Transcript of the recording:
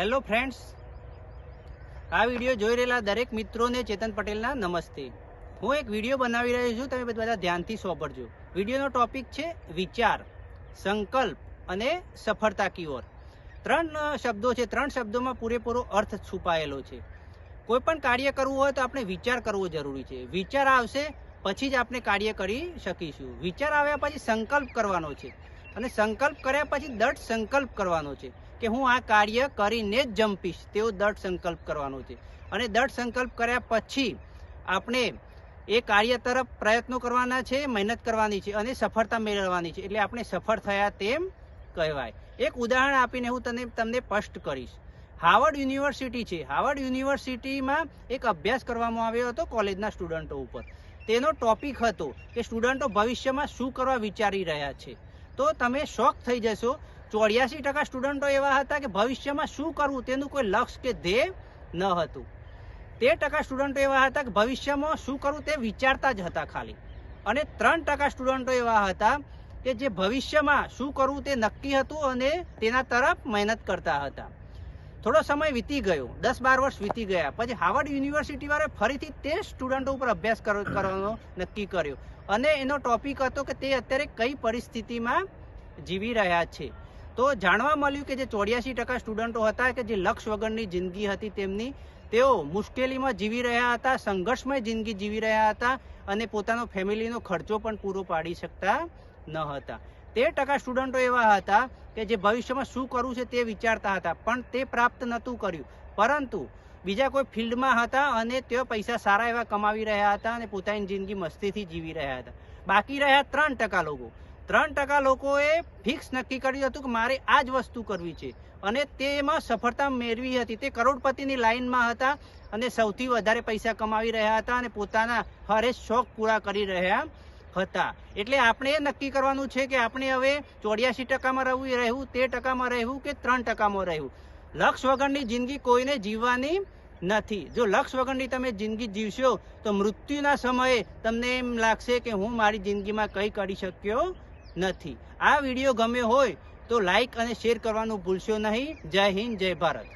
Hello friends આ video જોઈ રહેલા દરેક મિત્રોને ચેતન પટેલના નમસ્તે. હું એક વીડિયો બનાવી રહ્યો છું, તમે બધા ધ્યાનથી સોંપડજો વિડીયોનો ટોપિક છે વિચાર, સંકલ્પ અને સફળતા કી ઓર. ત્રણ શબ્દો છે. ત્રણ શબ્દોમાં પૂરેપૂરો અર્થ છુપાયેલો છે. કોઈ પણ કાર્ય કરવું હોય તો આપણે વિચાર કરવો જરૂરી છે. વિચાર આવશે, પછી જ આપણે કાર્ય કરી શકીશું. વિચાર આવ્યા પછી સંકલ્પ કરવાનો છે. અને સંકલ્પ કર્યા પછી દૃઢ સંકલ્પ કરવાનો છે. કે હું આ કાર્ય કરીને જ જંપીશ. તેવો દૃઢ સંકલ્પ કરવાનો છે. અને દૃઢ સંકલ્પ કર્યા પછી આપણે એ કાર્ય તરફ પ્રયત્નો કરવાના છે, મહેનત કરવાની છે અને સફળતા મેળવવાની છે. એટલે આપણે સફળ થયા તેમ કહેવાય. એક ઉદાહરણ આપીને હું તને, તમને સ્પષ્ટ કરીશ. હાવર્ડ યુનિવર્સિટી છે. હાવર્ડ યુનિવર્સિટીમાં એક અભ્યાસ કરવામાં આવ્યો હતો કોલેજના સ્ટુડન્ટો ઉપર. તેનો ટોપિક હતો કે સ્ટુડન્ટો ભવિષ્યમાં શું કરવા વિચારી રહ્યા છે. તો તમે શોખ થઈ જશો ચોર્યાસી ટકા સ્ટુડન્ટો એવા હતા કે ભવિષ્યમાં શું કરવું તેનું કોઈ લક્ષ્ય કે ધ્યેય ન હતું. તેર ટકા સ્ટુડન્ટો એવા હતા કે ભવિષ્યમાં શું કરવું તે વિચારતા જ હતા ખાલી. અને ત્રણ ટકા સ્ટુડન્ટો એવા હતા કે જે ભવિષ્યમાં શું કરવું તે નક્કી હતું અને તેના તરફ મહેનત કરતા હતા. થોડો સમય વીતી ગયો દસ બાર વર્ષ વીતી ગયા, પછી હાવર્ડ યુનિવર્સિટી વાળાએ ફરીથી તે સ્ટુડન્ટો ઉપર અભ્યાસ કરવાનો નક્કી કર્યો. અને એનો ટોપિક હતો કે તે અત્યારે કઈ પરિસ્થિતિમાં જીવી રહ્યા છે. તો જાણવા મળ્યું કે જે ચોર્યાસી ટકા સ્ટુડન્ટો હતા કે જે લક્ષ વગરની જિંદગી હતી તેમની, તેઓ મુશ્કેલીમાં જીવી રહ્યા હતા, સંઘર્ષમય જિંદગી જીવી રહ્યા હતા અને પોતાનો ફેમિલીનો ખર્ચો પણ પૂરો પાડી શકતા ન હતા. તેર ટકા સ્ટુડન્ટો એવા હતા કે જે ભવિષ્યમાં શું કરવું છે તે વિચારતા હતા, પણ તે પ્રાપ્ત નહોતું કર્યું. પરંતુ બીજા કોઈ ફિલ્ડમાં હતા અને તેઓ પૈસા સારા એવા કમાવી રહ્યા હતા અને પોતાની જિંદગી મસ્તીથી જીવી રહ્યા હતા. બાકી રહ્યા ત્રણ ટકા લોકો. ત્રણ ટકા લોકોએ ફિક્સ નક્કી કર્યું હતું કે મારે આ જ વસ્તુ કરવી છે. અને તેમાં સફળતા મેળવી હતી. તે કરોડપતિની લાઇનમાં હતા અને સૌથી વધારે પૈસા કમાવી રહ્યા હતા અને પોતાના હરેશ શોખ પૂરા કરી રહ્યા હતા. એટલે આપણે એ નક્કી કરવાનું છે કે આપણે હવે ચોર્યાસી ટકામાં રહેવું રહેવું તેર ટકામાં રહેવું કે ત્રણ ટકામાં રહેવું? લક્ષ વગરની જિંદગી કોઈને જીવવાની નથી. જો લક્ષ વગરની તમે જિંદગી જીવશો, તો મૃત્યુના સમયે તમને એમ લાગશે કે હું મારી જિંદગીમાં કંઈ કરી શક્યો નથી. આ વીડિયો ગમ્યો હોય તો લાઈક અને શેર કરવાનું ભૂલશો નહીં. જય હિન્દ, જય ભારત.